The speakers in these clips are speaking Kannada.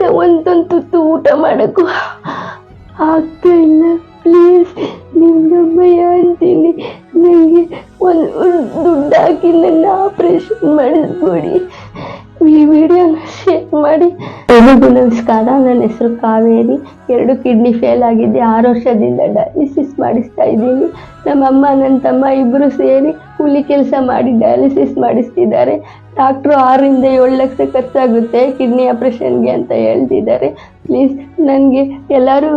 ಊಟ ಒಂದೊಂದು ತುತ್ತು ಊಟ ಮಾಡೋಕ್ಕೂ ಆಗ್ತಾ ಇಲ್ಲ. ಪ್ಲೀಸ್ ನಿಮ್ಗಮ್ಮಯ್ಯ ಅಂತೀನಿ ನನಗೆ ಒಂದು ದುಡ್ಡು ಹಾಕಿ ನನ್ನ ಆಪ್ರೇಷನ್ ಮಾಡಿಸ್ಕೊಡಿ ಈ ವಿಡಿಯೋನ ಶೇರ್ ಮಾಡಿ. ಎಲ್ರಿಗೂ ನಮಸ್ಕಾರ. ನನ್ನ ಹೆಸರು ಕಾವೇರಿ. ಎರಡು ಕಿಡ್ನಿ ಫೇಲ್ ಆಗಿದೆ ಆರು ವರ್ಷದಿಂದ ಡಯಾಲಿಸಿಸ್ ಮಾಡಿಸ್ತಾ ಇದ್ದೀನಿ. ನಮ್ಮಮ್ಮ ನನ್ನ ತಮ್ಮ ಇಬ್ಬರು ಸೇರಿ ಕೂಲಿ ಕೆಲಸ ಮಾಡಿ ಡಯಾಲಿಸಿಸ್ ಮಾಡಿಸ್ತಿದ್ದಾರೆ. ಡಾಕ್ಟ್ರು ಆರರಿಂದ ಏಳು ಲಕ್ಷ ಖರ್ಚಾಗುತ್ತೆ ಕಿಡ್ನಿ ಆಪ್ರೇಷನ್ಗೆ ಅಂತ ಹೇಳ್ತಿದ್ದಾರೆ. ಪ್ಲೀಸ್ ನನಗೆ ಎಲ್ಲರೂ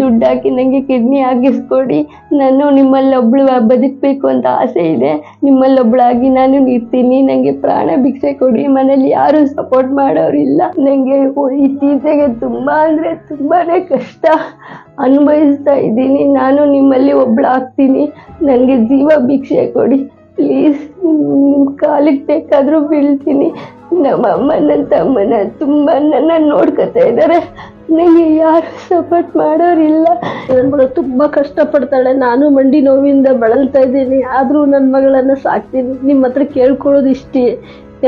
ದುಡ್ಡು ಹಾಕಿ ನನಗೆ ಕಿಡ್ನಿ ಹಾಕಿಸ್ಕೊಡಿ ನಾನು ನಿಮ್ಮಲ್ಲಿ ಒಬ್ಳು ಬದುಕಬೇಕು ಅಂತ ಆಸೆ ಇದೆ. ನಿಮ್ಮಲ್ಲೊಬ್ಳಾಗಿ ನಾನು ಇರ್ತೀನಿ. ನನಗೆ ಪ್ರಾಣ ಭಿಕ್ಷೆ ಕೊಡಿ. ಮನೇಲಿ ಯಾರೂ ಸಪೋರ್ಟ್ ಮಾಡೋರಿಲ್ಲ ನನಗೆ ಇತ್ತೀಚೆಗೆ ತುಂಬ ಅಂದರೆ ತುಂಬಾ ಕಷ್ಟ ಅನುಭವಿಸ್ತಾ ಇದ್ದೀನಿ. ನಾನು ನಿಮ್ಮಲ್ಲಿ ಒಬ್ಳಾಗ್ತೀನಿ. ನನಗೆ ಜೀವ ಭಿಕ್ಷೆ ಕೊಡಿ. ಪ್ಲೀಸ್ ನಿಮ್ಮ ಕಾಲಿಗೆ ಬೇಕಾದರೂ ಬೀಳ್ತೀನಿ. ನಮ್ಮಮ್ಮ ನನ್ನ ತಮ್ಮನ ತುಂಬ ನನ್ನ ನೋಡ್ಕೊತಾ ಇದ್ದಾರೆ. ನನಗೆ ಯಾರು ಸಪೋರ್ಟ್ ಮಾಡೋರಿಲ್ಲ. ನನ್ನ ಮಗಳು ತುಂಬ ಕಷ್ಟಪಡ್ತಾಳೆ. ನಾನು ಮಂಡಿ ನೋವಿಂದ ಬಳಲ್ತಾ ಇದ್ದೀನಿ. ಆದರೂ ನನ್ನ ಮಗಳನ್ನು ಸಾಕ್ತೀನಿ. ನಿಮ್ಮ ಹತ್ರ ಕೇಳ್ಕೊಳ್ಳೋದು ಇಷ್ಟೇ.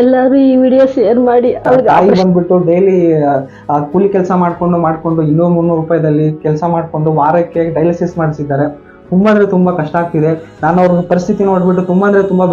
ಎಲ್ಲರೂ ಈ ವಿಡಿಯೋ ಶೇರ್ ಮಾಡಿ. ಅವ್ರಿಗೆ ಬಂದ್ಬಿಟ್ಟು ಡೈಲಿ ಕೂಲಿ ಕೆಲಸ ಮಾಡ್ಕೊಂಡು ಮಾಡಿಕೊಂಡು ಇನ್ನೂರು ಮುನ್ನೂರು ರೂಪಾಯಿದಲ್ಲಿ ಕೆಲಸ ಮಾಡಿಕೊಂಡು ವಾರಕ್ಕೆ ಡಯಾಲಿಸಿಸ್ ಮಾಡಿಸಿದ್ದಾರೆ. ತುಂಬಾ ಅಂದ್ರೆ ತುಂಬಾ ಕಷ್ಟ ಆಗ್ತಿದೆ. ನಾನು ಅವ್ರ ಪರಿಸ್ಥಿತಿ ನೋಡ್ಬಿಟ್ಟು ತುಂಬಾ ಅಂದ್ರೆ ತುಂಬಾ